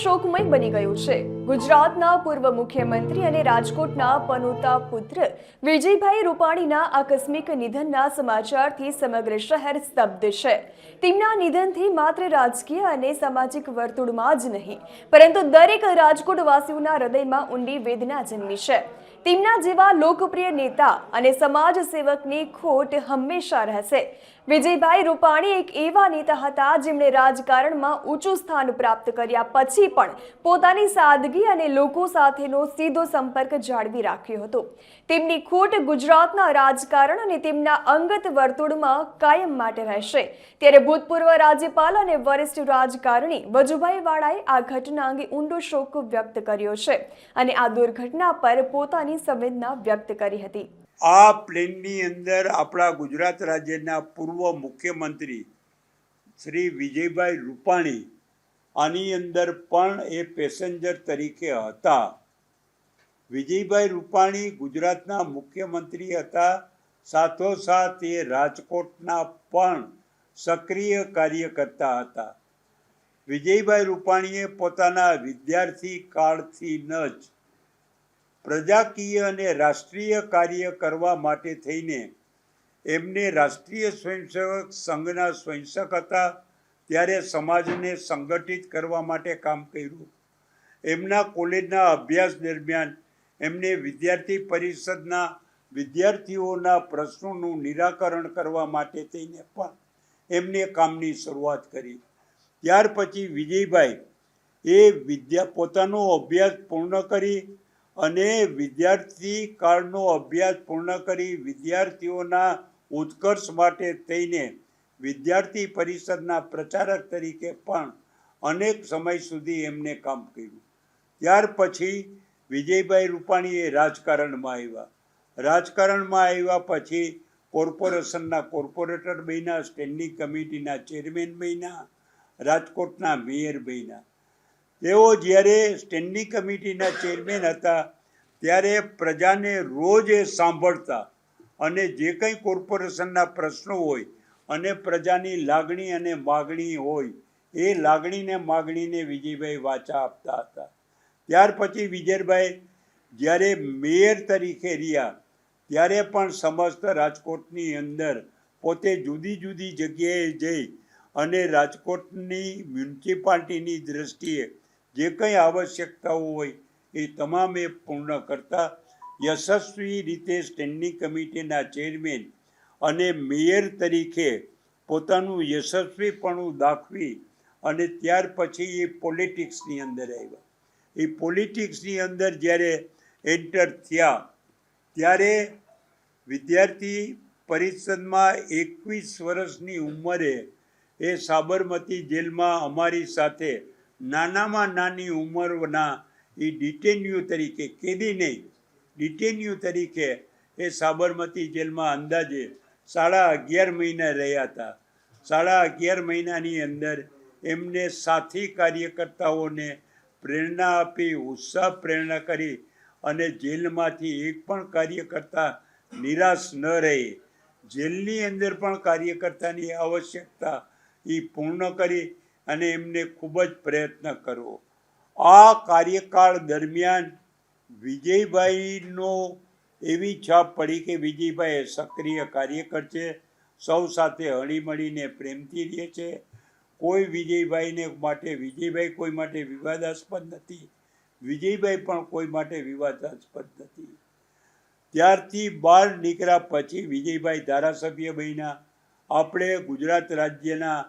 શોકમય બની ગયું છે. ગુજરાતના પૂર્વ મુખ્યમંત્રી અને રાજકોટના પનોતા પુત્ર વિજયભાઈ રૂપાણીના આકસ્મિક નિધનના સમાચારથી સમગ્ર શહેર સ્તબ્ધ છે. તેમના નિધનથી માત્ર રાજકીય અને સામાજિક વર્તુળમાં જ નહીં, પરંતુ દરેક રાજકોટવાસીઓના હૃદયમાં ઊંડી વેદના જન્મી છે. તેમના જેવા લોકપ્રિય નેતા અને સમાજ સેવકની ખોટ હંમેશા રહેશે. વિજયભાઈ રૂપાણી એક એવા નેતા હતા જેમણે રાજકારણમાં ઊંચું સ્થાન પ્રાપ્ત કર્યા પછી પણ પોતાની સાદગી અને લોકો સાથેનો સીધો સંપર્ક જાળવી રાખ્યો હતો. તેમની ખોટ ગુજરાતના રાજકારણ અને તેમના અંગત વર્તુળમાં કાયમ માટે રહેશે. ત્યારે ભૂતપૂર્વ રાજ્યપાલ અને વરિષ્ઠ રાજકારણી વજુભાઈ વાળાએ આ ઘટના અંગે ઊંડો શોક વ્યક્ત કર્યો છે અને આ દુર્ઘટના પર પોતાની સંવેદના વ્યક્ત કરી હતી. આ પ્લેનની અંદર આપણા ગુજરાત રાજ્યના પૂર્વ મુખ્યમંત્રી શ્રી વિજયભાઈ રૂપાણી આની અંદર પણ એ પેસેન્જર તરીકે હતા. વિજયભાઈ રૂપાણી ગુજરાતના મુખ્યમંત્રી હતા. સાથોસાથ એ રાજકોટના પણ સક્રિય કાર્યકર્તા હતા. વિજયભાઈ રૂપાણીએ પોતાના વિદ્યાર્થી કાળથી ન જ પ્રજાકીય અને રાષ્ટ્રીય કાર્ય કરવા માટે થઈને એમને રાષ્ટ્રીય સ્વયંસેવક સંઘના સ્વયંસેવક હતા. ત્યારે સમાજને સંગઠિત કરવા માટે કામ કર્યું. એમના કોલેજના અભ્યાસ દરમિયાન એમને વિદ્યાર્થી પરિષદના વિદ્યાર્થીઓના પ્રશ્નોનું નિરાકરણ કરવા માટે થઈને પણ એમને કામની શરૂઆત કરી. ત્યાર પછી વિજયભાઈ એ વિદ્યા પોતાનો અભ્યાસ પૂર્ણ કરી અને વિદ્યાર્થી કાળનો અભ્યાસ પૂર્ણ કરી વિદ્યાર્થીઓના ઉત્કર્ષ માટે થઈને વિદ્યાર્થી પરિષદના પ્રચારક તરીકે પણ અનેક સમય સુધી એમને કામ કર્યું. ત્યાર પછી વિજયભાઈ રૂપાણીએ રાજકારણમાં આવ્યા. રાજકારણમાં આવ્યા પછી કોર્પોરેશનના કોર્પોરેટર બન્યા, સ્ટેન્ડિંગ કમિટીના ચેરમેન બન્યા, રાજકોટના મેયર બન્યા. તેઓ જ્યારે સ્ટેન્ડિંગ કમિટીના ચેરમેન હતા, ત્યારે પ્રજાને રોજ એ સાંભળતા અને જે કંઈ કોર્પોરેશનના પ્રશ્નો હોય અને પ્રજાની લાગણી અને માગણી હોય, એ લાગણીને માગણીને વિજયભાઈ વાચા આપતા હતા. ત્યાર પછી વિજયભાઈ જ્યારે મેયર તરીકે રહ્યા, ત્યારે પણ સમસ્ત રાજકોટની અંદર પોતે જુદી જુદી જગ્યાએ જઈ અને રાજકોટની મ્યુનિસિપાલિટીની દ્રષ્ટિએ જે કંઈ આવશ્યકતાઓ હોય એ તમામ પૂર્ણ કરતા યશસ્વી રીતે સ્ટેન્ડિંગ કમિટીના ચેરમેન અને મેયર તરીકે પોતાનું યશસ્વીપણું દાખવી અને ત્યાર પછી એ પોલિટિક્સની અંદર આવ્યા. એ પોલિટિક્સની અંદર જ્યારે એન્ટર થયા, ત્યારે વિદ્યાર્થી પરિષદમાં એકવીસ વર્ષની ઉંમરે એ સાબરમતી જેલમાં અમારી સાથે નાનામાં નાની ઉંમરના એ ડિટેન્યુ તરીકે, કેદી નહીં. ડિટેન્યુ તરીકે એ સાબરમતી જેલમાં અંદાજે સાડા અગિયાર મહિના રહ્યા હતા. સાડા અગિયાર મહિનાની અંદર એમને સાથી કાર્યકર્તાઓને પ્રેરણા આપી, ઉત્સાહ પ્રેરણા કરી અને જેલમાંથી એક પણ કાર્યકર્તા નિરાશ ન રહે. જેલની અંદર પણ કાર્યકર્તાની આવશ્યકતા એ પૂર્ણ કરી અને એમને ખૂબ જ પ્રયત્ન કરવો. આ કાર્યકાળ દરમિયાન વિજયભાઈનો એવી છાપ પડી કે વિજયભાઈ સક્રિય કાર્યકર છે, સૌ સાથે હળીમળીને પ્રેમથી રહે છે. કોઈ વિજયભાઈને માટે, વિજયભાઈ કોઈ માટે વિવાદાસ્પદ નથી. વિજયભાઈ પણ કોઈ માટે વિવાદાસ્પદ નથી. ત્યારથી બહાર નીકળ્યા પછી વિજયભાઈ ધારાસભ્ય બન્યા. આપણે ગુજરાત રાજ્યના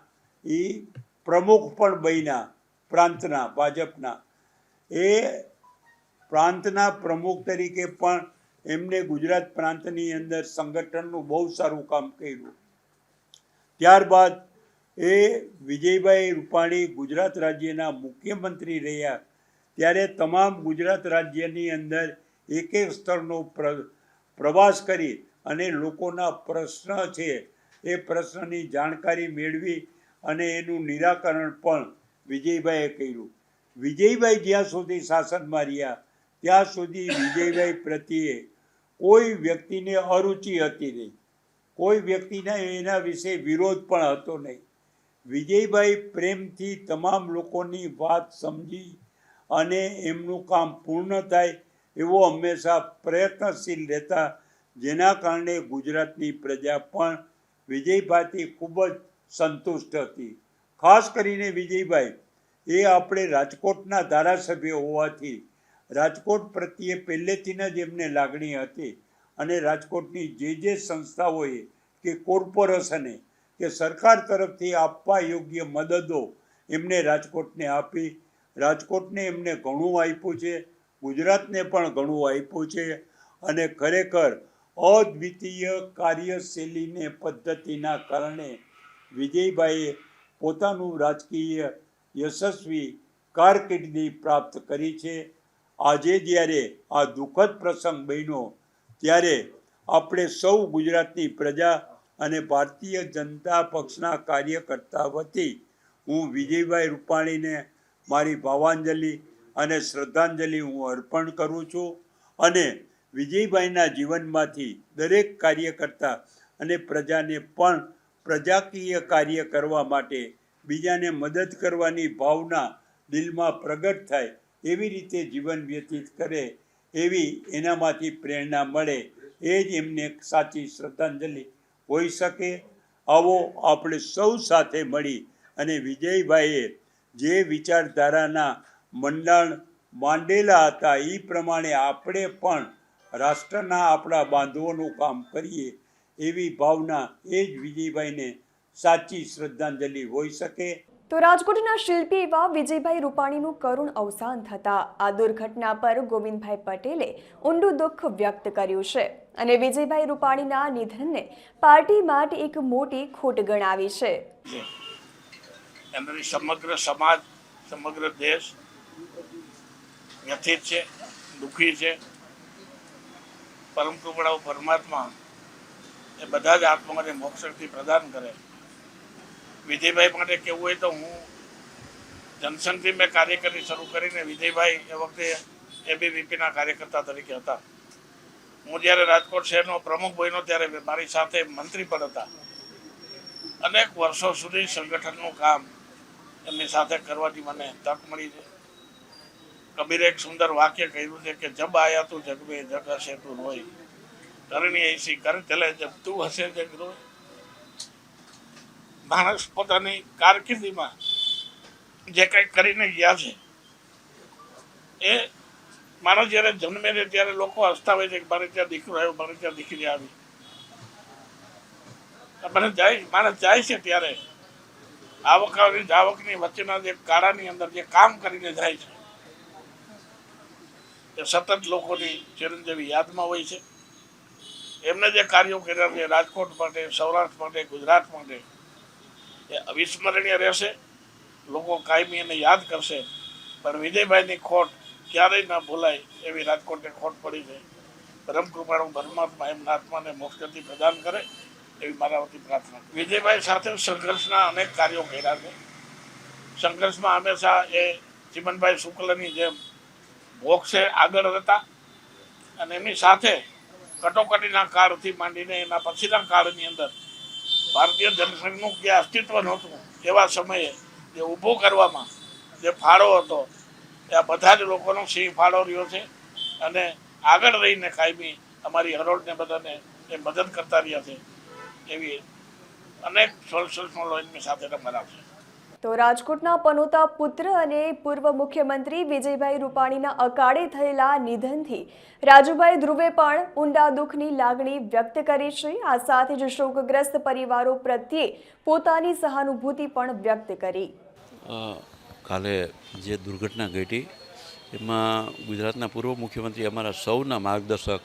એ પ્રમુખ પણ બન્યા પ્રાંતના, ભાજપના. એ પ્રાંતના પ્રમુખ તરીકે પણ એમને ગુજરાત પ્રાંતની અંદર સંગઠનનું બહુ સારું કામ કર્યું. ત્યારબાદ એ વિજયભાઈ રૂપાણી ગુજરાત રાજ્યના મુખ્યમંત્રી રહ્યા. ત્યારે તમામ ગુજરાત રાજ્યની અંદર એક એક પ્ર, પ્રવાસ કરી અને લોકોના પ્રશ્ન છે, એ પ્રશ્નની જાણકારી મેળવી અને એનું નિરાકરણ પણ વિજયભાઈએ કર્યું. વિજયભાઈ જ્યાં સુધી શાસનમાં રહ્યા ત્યાં સુધી વિજયભાઈ પ્રત્યે કોઈ વ્યક્તિને અરુચિ હતી નહીં. કોઈ વ્યક્તિને એના વિશે વિરોધ પણ હતો નહીં. વિજયભાઈ પ્રેમથી તમામ લોકોની વાત સમજી અને એમનું કામ પૂર્ણ થાય એવો હંમેશા પ્રયત્નશીલ રહેતા, જેના કારણે ગુજરાતની પ્રજા પણ વિજયભાઈથી ખૂબ જ સંતુષ્ટ હતી. ખાસ કરીને વિજયભાઈ, એ આપણે રાજકોટના ધારાસભ્ય હોવાથી રાજકોટ પ્રત્યે પહેલેથી જ એમને લાગણી હતી અને રાજકોટની જે જે સંસ્થાઓએ કે કોર્પોરેશને કે સરકાર તરફથી આપવા યોગ્ય મદદો એમને રાજકોટને આપી. રાજકોટને એમને ઘણું આપ્યું છે, ગુજરાતને પણ ઘણું આપ્યું છે અને ખરેખર અદ્વિતીય કાર્યશૈલીને, પદ્ધતિના કારણે વિજયભાઈએ પોતાનું રાજકીય યશસ્વી કારકિર્દી પ્રાપ્ત કરી છે. આજે જ્યારે આ દુઃખદ પ્રસંગ બન્યો, ત્યારે આપણે સૌ ગુજરાતની પ્રજા અને ભારતીય જનતા પક્ષના કાર્યકર્તા વતી હું વિજયભાઈ રૂપાણીને મારી ભાવાંજલિ અને શ્રદ્ધાંજલિ હું અર્પણ કરું છું અને વિજયભાઈના જીવનમાંથી દરેક કાર્યકર્તા અને પ્રજાને પણ પ્રજાકીય કાર્ય કરવા માટે બીજાને મદદ કરવાની ભાવના દિલમાં પ્રગટ થાય, એવી રીતે જીવન વ્યતીત કરે, એવી એનામાંથી પ્રેરણા મળે, એ જ એમને સાચી શ્રદ્ધાંજલિ હોઈ શકે. આવો આપણે સૌ સાથે મળી અને વિજયભાઈએ જે વિચારધારાના મંડાણ માંડેલા હતા એ પ્રમાણે આપણે પણ રાષ્ટ્રના આપણા બાંધવોનું કામ કરીએ. એવી ભાવના એ જ વિજયભાઈને સાચી શ્રદ્ધાંજલિ હોઈ શકે. તો રાજકોટના શિલ્પી એવા વિજયભાઈ રૂપાણીનું કરુણ અવસાન થતા આ દુર્ઘટના પર ગોવિંદભાઈ પટેલે ઊંડું દુઃખ વ્યક્ત કર્યું છે અને વિજયભાઈ રૂપાણીના નિધનને પાર્ટી માટે એક મોટી ખોટ ગણાવી છે. એમની સમગ્ર સમાજ સમગ્ર દેશ વ્યથિત છે દુઃખી છે. પરમ કૃપાળુ પરમાત્મા એ બધા જ આત્માને મોક્ષક્તિ પ્રદાન કરે. વિજયભાઈ માટે કેવું હોય તો હું જનસંઘથી મેં કાર્યકરી શરૂ કરીને વિજયભાઈ એ વખતે એબીવીપીના કાર્યકર્તા તરીકે હતા. હું જ્યારે રાજકોટ શહેરનો પ્રમુખ બન્યો ત્યારે મારી સાથે મંત્રી પણ હતા. અનેક વર્ષો સુધી સંગઠનનું કામ એમની સાથે કરવાની મને તક મળી છે. કબીરે એક સુંદર વાક્ય કહ્યું છે કે, જબ આયા તું જગ મેં જગ હશે તું રોય. કરણી એસી કર ચલે જબ તું હશે જગ રોય માણસ પોતાની કારકિર્દીમાં જે કંઈ કરીને ગયા છે, એ માણસ જ્યારે જન્મે છે ત્યારે લોકો હસતા હોય છે કે મારે ત્યાં દીકરો આવ્યો, મારે ત્યાં દીકરી આવી. મને જાય માણસ જાય છે ત્યારે આવક અને જાવકની વચ્ચેના જે કાળાની અંદર જે કામ કરીને જાય છે, એ સતત લોકોની ચિરંજીવી યાદમાં હોય છે. એમને જે કાર્યો કર્યા છે, રાજકોટ માટે, સૌરાષ્ટ્ર માટે, ગુજરાત માટે, એ અવિસ્મરણીય રહેશે. લોકો કાયમી એને યાદ કરશે. પણ વિજયભાઈની ખોટ ક્યારેય ન ભૂલાય એવી રાજકોટને ખોટ પડી છે. પરમ કૃપાળુ પરમાત્મા એમના આત્માને મોક્ષગતિ પ્રદાન કરે એવી મારા વતી પ્રાર્થના વિજયભાઈ સાથે સંઘર્ષના અનેક કાર્યો કર્યા છે. સંઘર્ષમાં હંમેશા એ ચીમનભાઈ શુક્લની જેમ મોક્ષે આગળ હતા અને એમની સાથે કટોકટીના કાળથી માંડીને એના પછીના કાળની અંદર ભારતીય જનસંઘનું જે અસ્તિત્વ નહોતું, એવા સમયે જે ઊભું કરવામાં જે ફાળો હતો, એ આ બધા જ લોકોનો સિંહ ફાળો રહ્યો છે. અને આગળ રહીને કાયમી અમારી હરોળને બધાને એ મદદ કરતા રહ્યા છે, એવી અનેક સોલ્સનો એમની સાથે છે. તો રાજકોટના પનોતા પુત્ર અને પૂર્વ મુખ્યમંત્રી વિજયભાઈ રૂપાણીના અકાળે થયેલા નિધનથી રાજુભાઈ ધ્રુવે પણ ઊંડા દુઃખની લાગણી વ્યક્ત કરી છે. આ સાથે જ શોકગ્રસ્ત પરિવારો પ્રત્યે પોતાની સહાનુભૂતિ પણ વ્યક્ત કરી. કાલે જે દુર્ઘટના ઘટી, એમાં ગુજરાતના પૂર્વ મુખ્યમંત્રી અમારા સૌના માર્ગદર્શક,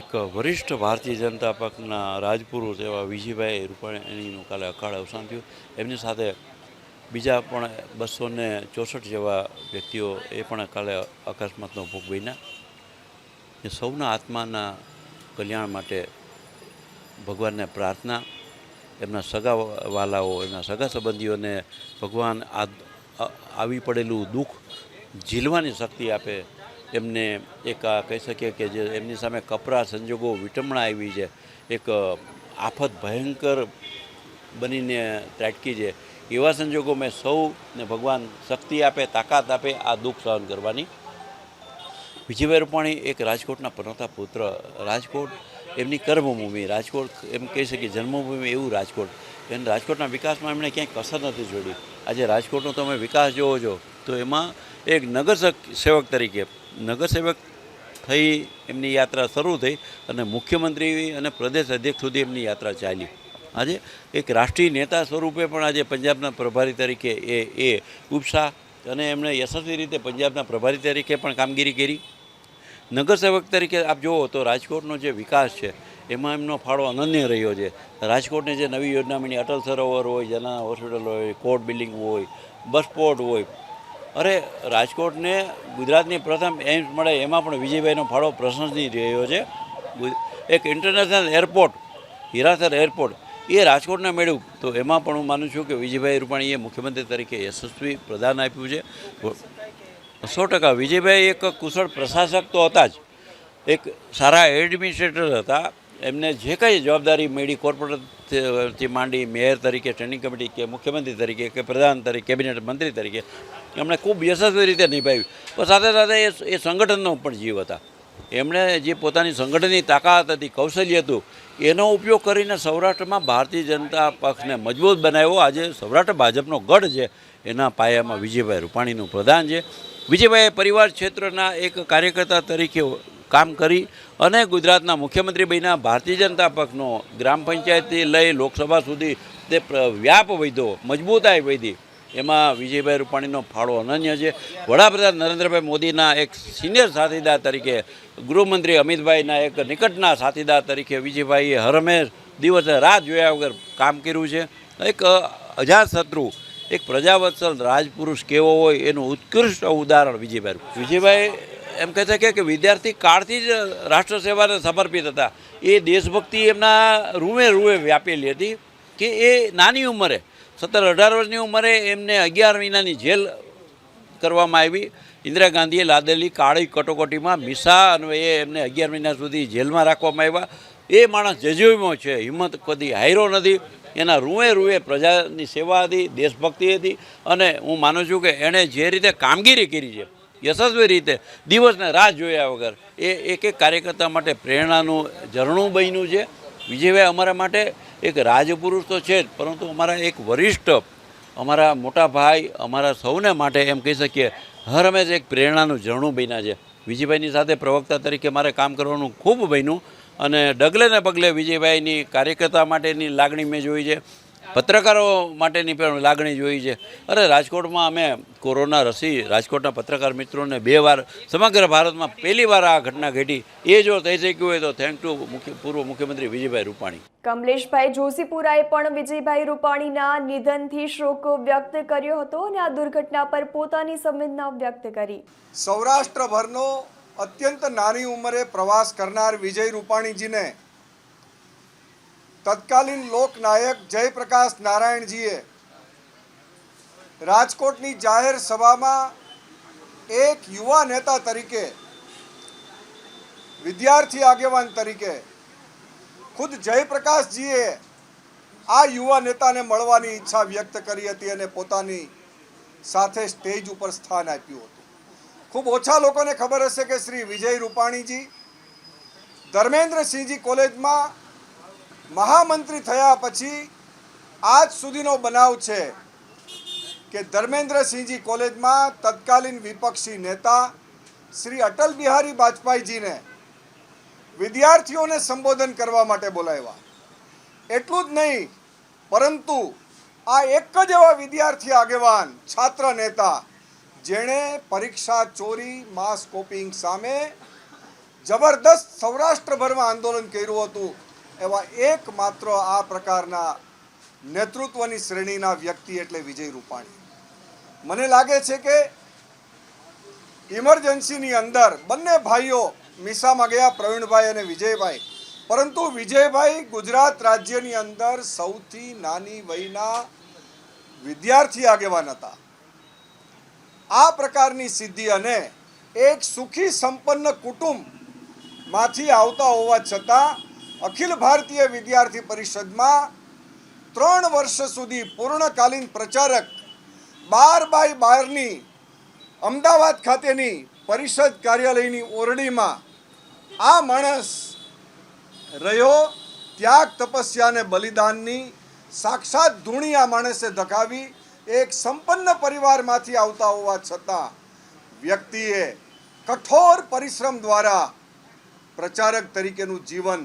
એક વરિષ્ઠ ભારતીય જનતા પક્ષના રાજપુરુષ એવા વિજયભાઈ રૂપાણીનું કાલે અકાળ અવસાન થયું. એમની સાથે બીજા પણ બસો ને ચોસઠ જેવા વ્યક્તિઓ એ પણ કાલે અકસ્માતનો ભોગ બન્યા. એ સૌના આત્માના કલ્યાણ માટે ભગવાનને પ્રાર્થના, એમના સગા વાલાઓ એમના સગા સંબંધીઓને ભગવાન આ આવી પડેલું દુઃખ ઝીલવાની શક્તિ આપે. એમને એક કહી શકીએ કે જે એમની સામે કપરા સંજોગો વિટમણા આવી છે. એક આફત ભયંકર બનીને ત્રાટકી છે. એવા સંજોગોમાં સૌને ભગવાન શક્તિ આપે, તાકાત આપે, આ દુઃખ સહન કરવાની. વિજયભાઈ રૂપાણી એક રાજકોટના પનોતા પુત્ર, રાજકોટ એમની કર્મભૂમિ, રાજકોટ એમ કહી શકીએ જન્મભૂમિ એવું રાજકોટ. એમ રાજકોટના વિકાસમાં એમણે ક્યાંય કસર નથી જોડી. આજે રાજકોટનો તમે વિકાસ જોવો છો, તો એમાં એક નગર સેવક તરીકે નગર સેવક થઈ એમની યાત્રા શરૂ થઈ અને મુખ્યમંત્રી અને પ્રદેશ અધ્યક્ષ સુધી એમની યાત્રા ચાલી. આજે એક રાષ્ટ્રીય નેતા સ્વરૂપે પણ આજે પંજાબના પ્રભારી તરીકે એ એ ઉપસા અને એમણે યશસ્વી રીતે પંજાબના પ્રભારી તરીકે પણ કામગીરી કરી. નગરસેવક તરીકે આપ જુઓ તો રાજકોટનો જે વિકાસ છે, એમાં એમનો ફાળો અનન્ય રહ્યો છે. રાજકોટની જે નવી યોજના મળી અટલ સરોવર હોય, જના હોસ્પિટલ હોય, કોર્ટ બિલ્ડિંગ હોય, બસ પોર્ટ હોય, અરે રાજકોટને ગુજરાતની પ્રથમ એમ્સ મળે એમાં પણ વિજયભાઈનો ફાળો પ્રશંસનીય રહ્યો છે. એક ઇન્ટરનેશનલ એરપોર્ટ હિરાસર એરપોર્ટ એ રાજકોટને મેળવ્યું. તો એમાં પણ હું માનું છું કે વિજયભાઈ રૂપાણીએ મુખ્યમંત્રી તરીકે યશસ્વી પ્રદાન આપ્યું છે. સો ટકા વિજયભાઈ એક કુશળ પ્રશાસક તો હતા જ. એક સારા એડમિનિસ્ટ્રેટર હતા. એમને જે કંઈ જવાબદારી મળી કોર્પોરેટથી માંડી મેયર તરીકે સ્ટેન્ડિંગ કમિટી કે મુખ્યમંત્રી તરીકે કે પ્રધાન તરીકે, કેબિનેટ મંત્રી તરીકે એમણે ખૂબ યશસ્વી રીતે નિભાવ્યું. પણ સાથે સાથે એ એ સંગઠનનો પણ જીવ હતા. એમણે જે પોતાની સંગઠનની તાકાત હતી, કૌશલ્ય હતું, એનો ઉપયોગ કરીને સૌરાષ્ટ્રમાં ભારતીય જનતા પક્ષને મજબૂત બનાવ્યો. આજે સૌરાષ્ટ્ર ભાજપનો ગઢ છે, એના પાયામાં વિજયભાઈ રૂપાણીનું પ્રધાન છે. વિજયભાઈએ પરિવાર ક્ષેત્રના એક કાર્યકર્તા તરીકે કામ કરી અને ગુજરાતના મુખ્યમંત્રી બન્યા. ભારતીય જનતા પક્ષનો ગ્રામ પંચાયતથી લઈ લોકસભા સુધી તે વ્યાપ વધ્યો, મજબૂતાઈ વધી. એમાં વિજયભાઈ રૂપાણીનો ફાળો અનન્ય છે. વડાપ્રધાન નરેન્દ્રભાઈ મોદીના એક સિનિયર સાથીદાર તરીકે, ગૃહમંત્રી અમિતભાઈના એક નિકટના સાથીદાર તરીકે વિજયભાઈએ હરમેશ દિવસે રાહ જોયા વગર કામ કર્યું છે. એક અજાતશત્રુ એક પ્રજાવત્સલ રાજપુરુષ કેવો હોય એનું ઉત્કૃષ્ટ ઉદાહરણ વિજયભાઈ વિજયભાઈ એમ કહે છે કે- વિદ્યાર્થી કાળથી જ રાષ્ટ્ર સેવાને સમર્પિત હતા. એ દેશભક્તિ એમના રૂએ રૂએ વ્યાપેલી હતી કે એ નાની ઉંમરે સત્તર અઢાર વર્ષની ઉંમરે એમને અગિયાર મહિનાની જેલ કરવામાં આવી. ઇન્દિરા ગાંધીએ લાદેલી કાળી કટોકટીમાં મિસા અને એ એમને અગિયાર મહિના સુધી જેલમાં રાખવામાં આવ્યા. એ માણસ જજુમો છે, હિંમત કદી હાયરો નથી. એના રૂએ રૂએ પ્રજાની સેવા હતી, દેશભક્તિ હતી અને હું માનું છું કે એણે જે રીતે કામગીરી કરી છે, યશસ્વી રીતે, દિવસને રાહ જોયા વગર, એ એક એક કાર્યકર્તા માટે પ્રેરણાનું ઝરણું બન્યું છે. વિજયભાઈ, અમારા માટે એક રાજપુરુષ તો છે જ, પરંતુ અમારા એક વરિષ્ઠ, અમારા મોટા ભાઈ, અમારા સૌને માટે એમ કહી શકીએ, હર હંમેશ એક પ્રેરણાનું ઝરણું બન્યા છે. વિજયભાઈની સાથે પ્રવક્તા તરીકે મારે કામ કરવાનું ખૂબ બન્યું અને ડગલે ને પગલે વિજયભાઈની કાર્યકર્તા માટેની લાગણી મેં જોઈ છે. પત્રકારો માટેની પણ લાગણી જોઈ છે. અરે રાજકોટમાં અમે કોરોના રસી રાજકોટના પત્રકાર મિત્રોને બે વાર સમગ્ર ભારતમાં પહેલી વાર આ ઘટના ઘટી. એ જો થઈ શક્યું હોય તો થેન્ક ટુ મુખ્ય પૂર્વ મુખ્યમંત્રી વિજયભાઈ રૂપાણી. કમલેશભાઈ જોશીપુરાએ પણ વિજયભાઈ રૂપાણીના નિધનથી શોક વ્યક્ત કર્યો હતો અને આ દુર્ઘટના પર પોતાની સંવેદના વ્યક્ત કરી. સૌરાષ્ટ્રભરનો અત્યંત નાની ઉંમરે પ્રવાસ કરનાર વિજય રૂપાણીજીને તત્કાલીન લોકનાયક જયપ્રકાશ નારાયણજીએ રાજકોટની જાહેર સભામાં એક યુવા નેતા તરીકે, વિદ્યાર્થી આગેવાન તરીકે ખુદ જયપ્રકાશજીએ આ યુવા નેતાને મળવાની ઈચ્છા વ્યક્ત કરી હતી અને પોતાની સાથે સ્ટેજ ઉપર સ્થાન આપ્યું હતું. ખૂબ ઓછા લોકોને ખબર હશે કે શ્રી વિજય રૂપાણીજી, ધર્મેન્દ્રસિંહજી કોલેજમાં મહામંત્રી થયા પછી આજ સુધીનો બનાવ છે કે ધર્મેન્દ્રસિંહજી કોલેજમાં તત્કાલીન વિપક્ષી નેતા શ્રી અટલ બિહારી વાજપેયીજીને વિદ્યાર્થીઓને સંબોધન કરવા માટે બોલાવ્યા. એટલું જ નહીં, પરંતુ આ એક જ એવા વિદ્યાર્થી આગેવાન, છાત્ર નેતા, જેણે પરીક્ષા ચોરી, માસ કોપિંગ સામે જબરદસ્ત સૌરાષ્ટ્રભરમાં આંદોલન કર્યું હતું. એવા એકમાત્ર આ પ્રકારના નેતૃત્વની શ્રેણીના વ્યક્તિ એટલે વિજય રૂપાણી. મને લાગે છે કે ઇમરજન્સીની અંદર બંને ભાઈઓ મીસામાં ગયા, પ્રવીણભાઈ અને વિજયભાઈ. પરંતુ વિજયભાઈ ગુજરાત રાજ્યની અંદર સૌથી નાની વયના વિદ્યાર્થી આગેવાન હતા. આ પ્રકારની સિદ્ધિ અને એક સુખી સંપન્ન કુટુંબમાંથી આવતા હોવા છતાં અખિલ ભારતીય વિદ્યાર્થી પરિષદમાં ત્રણ વર્ષ સુધી પૂર્ણકાલીન પ્રચારક બાર બાય બારની અમદાવાદ ખાતેની પરિષદ કાર્યાલયની ઓરડીમાં આ માણસ રહ્યો. ત્યાગ તપસ્યા અને બલિદાનની સાક્ષાત ધૂણી આ માણસે ધકાવી. એક સંપન્ન પરિવારમાંથી આવતા હોવા છતાં વ્યક્તિએ કઠોર પરિશ્રમ દ્વારા પ્રચારક તરીકેનું જીવન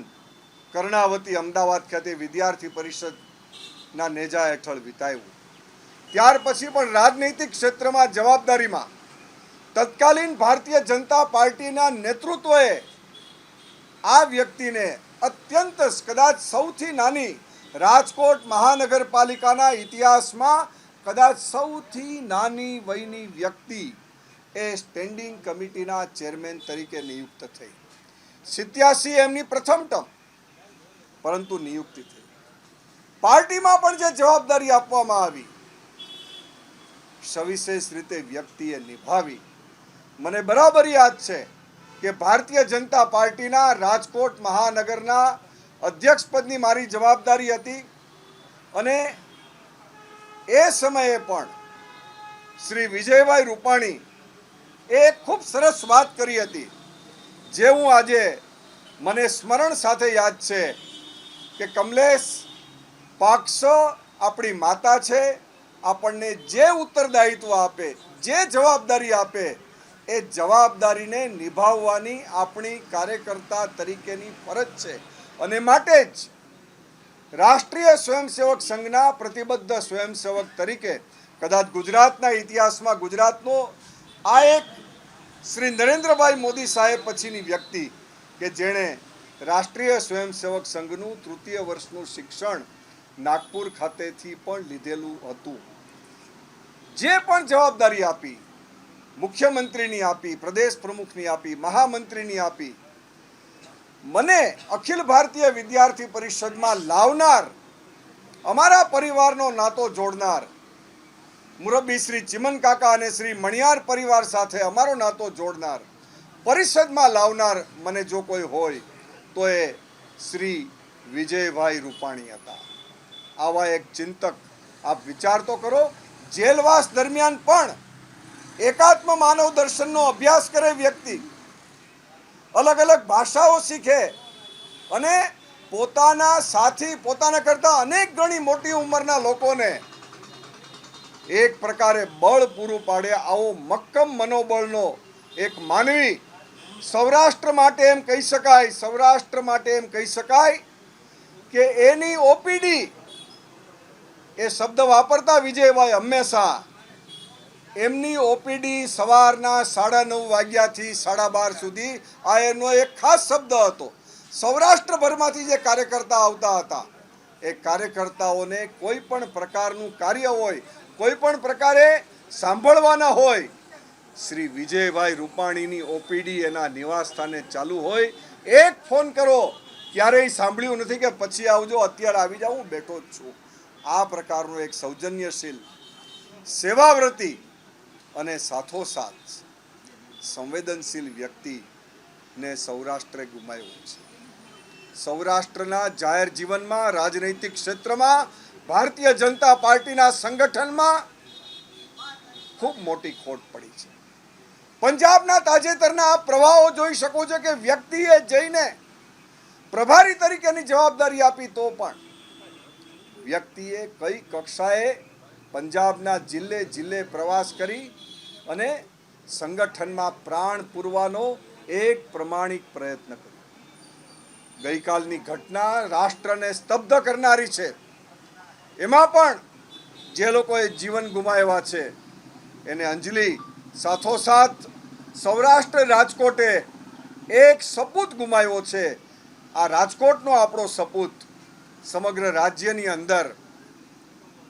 કર્ણાવતી અમદાવાદ ખાતે વિદ્યાર્થી પરિષદના નેજા હેઠળ વિતાવ્યું. ત્યાર પછી પણ રાજનૈતિક ક્ષેત્રમાં જવાબદારીમાં તત્કાલીન ભારતીય જનતા પાર્ટીના નેતૃત્વએ આ વ્યક્તિને અત્યંત કદાચ સૌથી નાની રાજકોટ મહાનગરપાલિકાના ઇતિહાસમાં કદાચ સૌથી નાની વયની વ્યક્તિ એ સ્ટેન્ડિંગ કમિટીના ચેરમેન તરીકે નિયુક્ત થઈ. સિત્યાસી એમની પ્રથમ ટર્મ. પરંતુ નિયુક્તિ થઈ. પાર્ટીમાં પણ જે જવાબદારી આપવામાં આવી, સવિશેષ રીતે વ્યક્તિએ નિભાવી. મને બરાબર યાદ છે કે ભારતીય જનતા પાર્ટીના રાજકોટ મહાનગરના અધ્યક્ષપદની મારી જવાબદારી હતી અને એ સમયે પણ શ્રી વિજયભાઈ રૂપાણી એ ખૂબ સરસ વાત કરી હતી. જે હું આજે મને સ્મરણ સાથે યાદ છે કે કમલેશ પક્ષ આપણી માતા છે, આપણને જે ઉત્તરદાયિત્વ આપે, જે જવાબદારી આપે, એ જવાબદારીને નિભાવવાની આપણી કાર્યકર્તા તરીકેની ફરજ છે. અને માટે જ રાષ્ટ્રીય સ્વયંસેવક સંઘના પ્રતિબદ્ધ સ્વયંસેવક તરીકે કદાચ ગુજરાતના ઇતિહાસમાં ગુજરાતનો આ એક શ્રી નરેન્દ્રભાઈ મોદી સાહેબ પછીની વ્યક્તિ કે જેણે રાષ્ટ્રીય સ્વયંસેવક સંઘનું તૃતીય વર્ષનું શિક્ષણ નાગપુર ખાતેથી પણ લીધેલું હતું. જે પણ જવાબદારી આપી, મુખ્યમંત્રીની આપી, પ્રદેશ પ્રમુખની આપી, મહામંત્રીની આપી, મને અખિલ ભારતીય વિદ્યાર્થી પરિષદમાં લાવનાર, અમારા પરિવારનો નાતો જોડનાર, મુરબ્બી શ્રી ચિમન કાકા અને શ્રી મણિયાર પરિવાર સાથે અમારો નાતો જોડનાર, પરિષદમાં લાવનાર મને જો કોઈ હોય તો એ શ્રી વિજયભાઈ રૂપાણી હતા. આવા એક ચિંતક આપ વિચાર તો કરો, જેલવાસ દરમિયાન પણ એકાત્મ માનવ દર્શનનો અભ્યાસ કરે વ્યક્તિ. અલગ અલગ ભાષાઓ શીખે અને પોતાના સાથી પોતાના કરતા અનેક ગણી મોટી ઉંમરના લોકોને એક પ્રકારે બળ પૂરું પાડે આવો મક્કમ મનોબળનો એક માનવી સૌરાષ્ટ્ર માટે એમ કહી શકાય, સૌરાષ્ટ્ર માટે એમ કહી શકાય કે એની ઓપીડી એ શબ્દ વાપરતા વિજયભાઈ હંમેશા. એમની ઓપીડી સવારના સાડા નવ વાગ્યાથી સાડા બાર સુધી આ એનો એક ખાસ શબ્દ હતો. સૌરાષ્ટ્રભરમાંથી જે કાર્યકર્તા આવતા હતા, એ કાર્યકર્તાઓને કોઈ પણ પ્રકારનું કાર્ય હોય, કોઈ પણ પ્રકારે સાંભળવાના હોય શ્રી વિજયભાઈ રૂપાણીની ઓપીડી એના નિવાસ સ્થાને ચાલુ હોય, એક ફોન કરો, ક્યારેય સાંભળ્યું નથી કે પછી આવજો, અત્યારે આવી જાઉં, બેઠો જ છું. આ પ્રકારનું એક સૌજન્યશીલ સેવાવ્રતી અને સાથોસાથ સંવેદનશીલ વ્યક્તિને સૌરાષ્ટ્રે ગુમાવ્યું છે. સૌરાષ્ટ્રના જાહેર જીવનમાં, રાજનૈતિક ક્ષેત્રમાં, ભારતીય જનતા પાર્ટીના સંગઠનમાં ખૂબ મોટી ખોટ પડી છે. પંજાબના તાજેતરના આ પ્રવાહો જોઈ શકો છો કે વ્યક્તિએ જઈને પ્રભારી તરીકેની જવાબદારી આપી તો પણ વ્યક્તિએ કઈ કક્ષાએ પંજાબના જિલ્લે જિલ્લે પ્રવાસ કરી અને સંગઠનમાં પ્રાણ પૂરવાનો એક પ્રમાણિક પ્રયત્ન કર્યો. ગઈકાલની ઘટના રાષ્ટ્રને સ્તબ્ધ કરનારી છે. એમાં પણ જે લોકોએ જીવન ગુમાવ્યા છે, એને અંજલિ સાથોસાથ સૌરાષ્ટ્ર રાજકોટે એક સપૂત ગુમાવ્યો છે. આ રાજકોટનો આપણો સપૂત, સમગ્ર રાજ્યની અંદર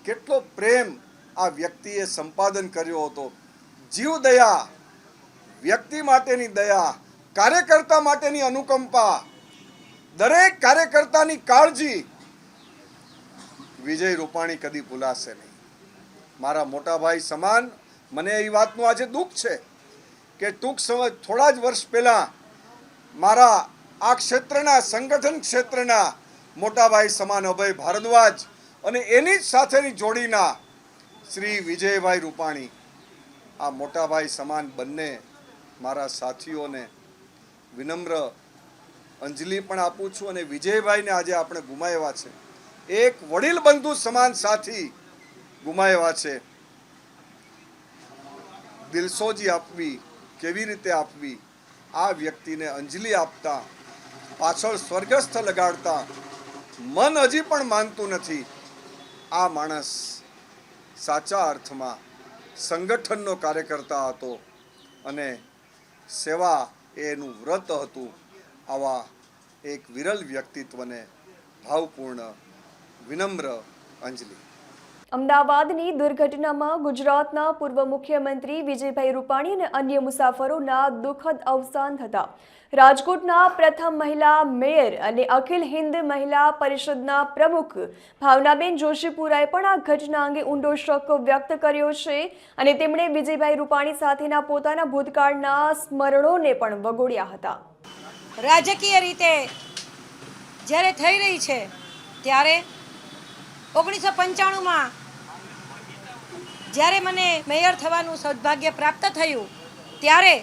કેટલો પ્રેમ આ વ્યક્તિએ સંપાદન કર્યો હતો. જીવ દયા, વ્યક્તિ માટેની દયા, કાર્યકર્તા માટેની અનુકંપા, દરેક કાર્યકર્તાની કાળજી. વિજય રૂપાણી કદી ભૂલાશે નહીં. મારા મોટા ભાઈ સમાન મને એ વાતનું આજે દુઃખ છે કે ટૂંક સમય, થોડા જ વર્ષ પહેલાં મારા આ ક્ષેત્રના, સંગઠન ક્ષેત્રના મોટાભાઈ સમાન અભય ભારદ્વાજ અને એની જ સાથેની જોડીના શ્રી વિજયભાઈ રૂપાણી, આ મોટાભાઈ સમાન બંને મારા સાથીઓને વિનમ્ર અંજલિ પણ આપું છું અને વિજયભાઈને આજે આપણે ગુમાવ્યા છે. એક વડીલ બંધુ સમાન સાથી ગુમાવ્યા છે. દિલસોજી આપવી, કેવી રીતે આપવી? આ વ્યક્તિને અંજલિ આપતા, પાછળ સ્વર્ગસ્થ લગાડતા, મન હજી પણ માનતું નથી. આ માણસ સાચા અર્થમાં સંગઠનનો કાર્યકર્તા હતો અને સેવા એનું વ્રત હતું. આવા એક વિરલ વ્યક્તિત્વને ભાવપૂર્ણ, વિનમ્ર અંજલિ. અમદાવાદની દુર્ઘટનામાં ગુજરાતના પૂર્વ મુખ્યમંત્રી વિજયભાઈ રૂપાણી અને અન્ય મુસાફરોના દુઃખદ અવસાન થતા રાજકોટના પ્રથમ મહિલા મેયર અને અખિલ હિન્દ મહિલા પરિષદના પ્રમુખ ભાવનાબેન જોશીપુરાએ પણ આ ઘટના અંગે ઊંડો શોક વ્યક્ત કર્યો છે અને તેમણે વિજયભાઈ રૂપાણી સાથેના પોતાના ભૂતકાળના સ્મરણોને પણ વગોડ્યા હતા. રાજકીય રીતે જ્યારે થઈ રહી છે, ત્યારે ઓગણીસો પંચાણુંમાં જ્યારે મને મેયર થવાનું સૌભાગ્ય પ્રાપ્ત થયું, ત્યારે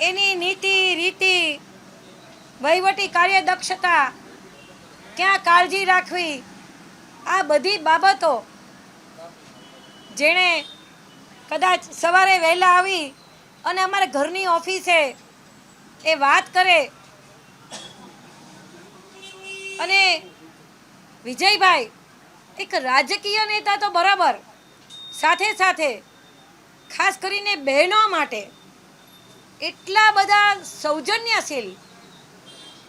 એની નીતિ, રીતિ, વહીવટી કાર્યદક્ષતા ક્યાં કાળજી રાખવી, આ બધી બાબતો જેણે કદાચ સવારે વહેલા આવી અને અમારા ઘરની ઓફિસે એ વાત કરે અને વિજયભાઈ એક રાજકીય નેતા તો બરાબર સાથે સાથે, ખાસ કરીને બહેનો માટે, એટલા બધા સૌજન્યશીલ,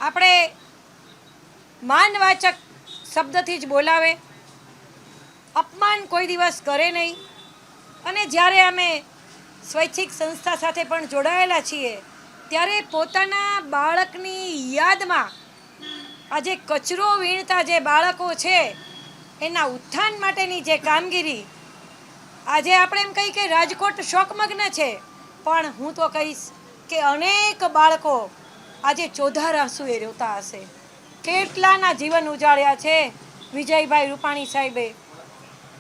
આપણે માનવાચક શબ્દથી જ બોલાવે, અપમાન કોઈ દિવસ કરે નહીં, અને જ્યારે અમે સ્વૈચ્છિક સંસ્થા સાથે પણ જોડાયેલા છીએ, ત્યારે પોતાના બાળકની યાદમાં આજે કચરો વીણતા જે બાળકો છે, એના ઉત્થાન માટેની જે કામગીરી આજે આપણે એમ કહી કે રાજકોટ શોકમગ્ન છે. પણ હું તો કહીશ કે અનેક બાળકો આજે ચોધાર આંસુએ રોતા હશે. કેટલાના જીવન ઉજાળ્યા છે વિજયભાઈ રૂપાણી સાહેબે.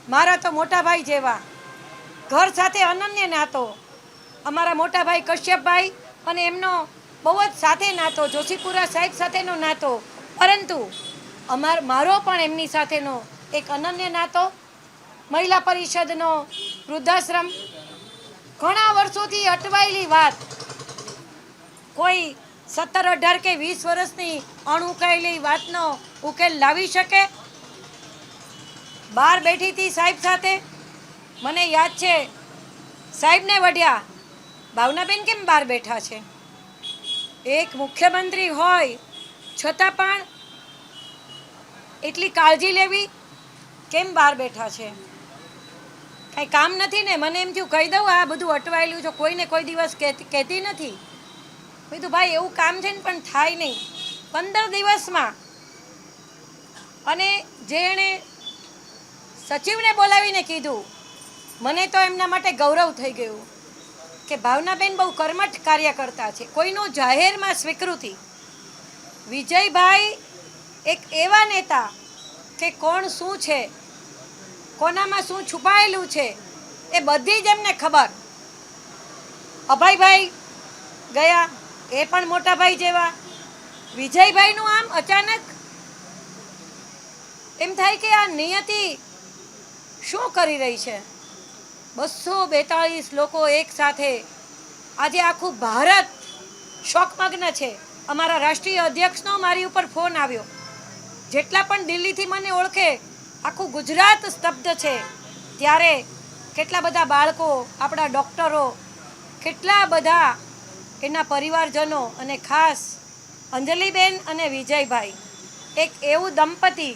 મારા તો મોટાભાઈ જેવા. ઘર સાથે અનન્ય નાતો. અમારા મોટાભાઈ કશ્યપભાઈ અને એમનો બહુ જ સાથે નાતો, જોશીપુરા સાહેબ સાથેનો નાતો. પરંતુ અમાર મારો પણ એમની સાથેનો એક અનન્ય નાતો મહિલા પરિષદનો વૃદ્ધાશ્રમ. ઘણા વર્ષોથી અટવાયેલી વાત. કોઈ સત્તર અઢાર કે વીસ વર્ષની અણઉકેલી વાતનો ઉકેલ લાવી શકે? બહાર બેઠી હતી સાહેબ સાથે? મને યાદ છે, સાહેબને વઢ્યા, ભાવનાબેન કેમ બહાર બેઠા છે? એક મુખ્યમંત્રી હોય, છતાં પણ એટલી કાળજી લેવી? કેમ બહાર બેઠા છે? કાંઈ કામ નથી ને, મને એમ થયું કહી દઉં, આ બધું અટવાયેલું છે, કોઈને કોઈ દિવસ કહેતી નથી. કીધું, ભાઈ, એવું કામ છે ને, પણ થાય નહીં. પંદર દિવસમાં અને જેણે સચિવને બોલાવીને કીધું, મને તો એમના માટે ગૌરવ થઈ ગયું કે ભાવનાબેન બહુ કર્મઠ કાર્ય કરતા છે. કોઈનો જાહેરમાં સ્વીકૃતિ. વિજયભાઈ એક એવા નેતા કે કોણ શું છે કોનામાં શું છુપાયેલું છે એ બધી જ એમને ખબર. અભયભાઈ ગયા, એ પણ મોટાભાઈ જેવા. વિજયભાઈનું આમ અચાનક એમ થાય કે આ નિયતિ શું કરી રહી છે? બસો બેતાળીસ લોકો એક સાથે. આજે આખું ભારત શોકમગ્ન છે. અમારા રાષ્ટ્રીય અધ્યક્ષનો મારી ઉપર ફોન આવ્યો. જેટલા પણ દિલ્હીથી મને ઓળખે આખું ગુજરાત સ્તબ્ધ છે. ત્યારે કેટલા બધા બાળકો, આપણા ડૉક્ટરો, કેટલા બધા એના પરિવારજનો અને ખાસ અંજલિબેન અને વિજયભાઈ. એક એવું દંપતી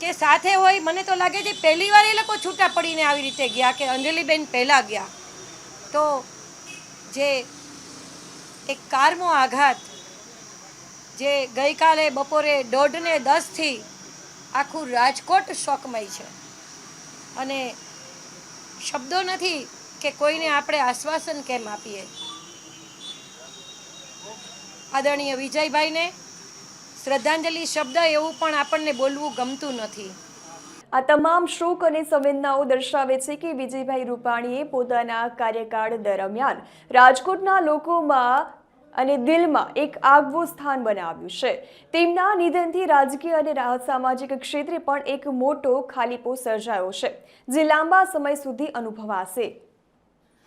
કે સાથે હોય, મને તો લાગે છે પહેલી વાર એ લોકો છૂટા પડીને આવી રીતે ગયા કે અંજલિબેન પહેલાં ગયા. તો જે એક કારમો આઘાત, જે ગઈકાલે બપોરે દોઢને દસથી આખું રાજકોટ શોકમય છે. અને શબ્દો નથી કે કોઈને આપણે આશ્વાસન કેમ આપીએ. આદરણીય વિજયભાઈને શ્રદ્ધાંજલિ શબ્દ એવું પણ આપણને બોલવું ગમતું નથી. આ તમામ શોક અને સંવેદનાઓ દર્શાવે છે કે વિજયભાઈ રૂપાણીએ પોતાના કાર્યકાળ દરમિયાન રાજકોટના લોકોમાં અને દિલમાં એક આગવું સ્થાન બનાવ્યું છે. તેમના નિધનથી રાજકીય અને રા- સામાજિક ક્ષેત્રે પણ એક મોટો ખાલીપો સર્જાયો છે, જે લાંબા સમય સુધી અનુભવાશે.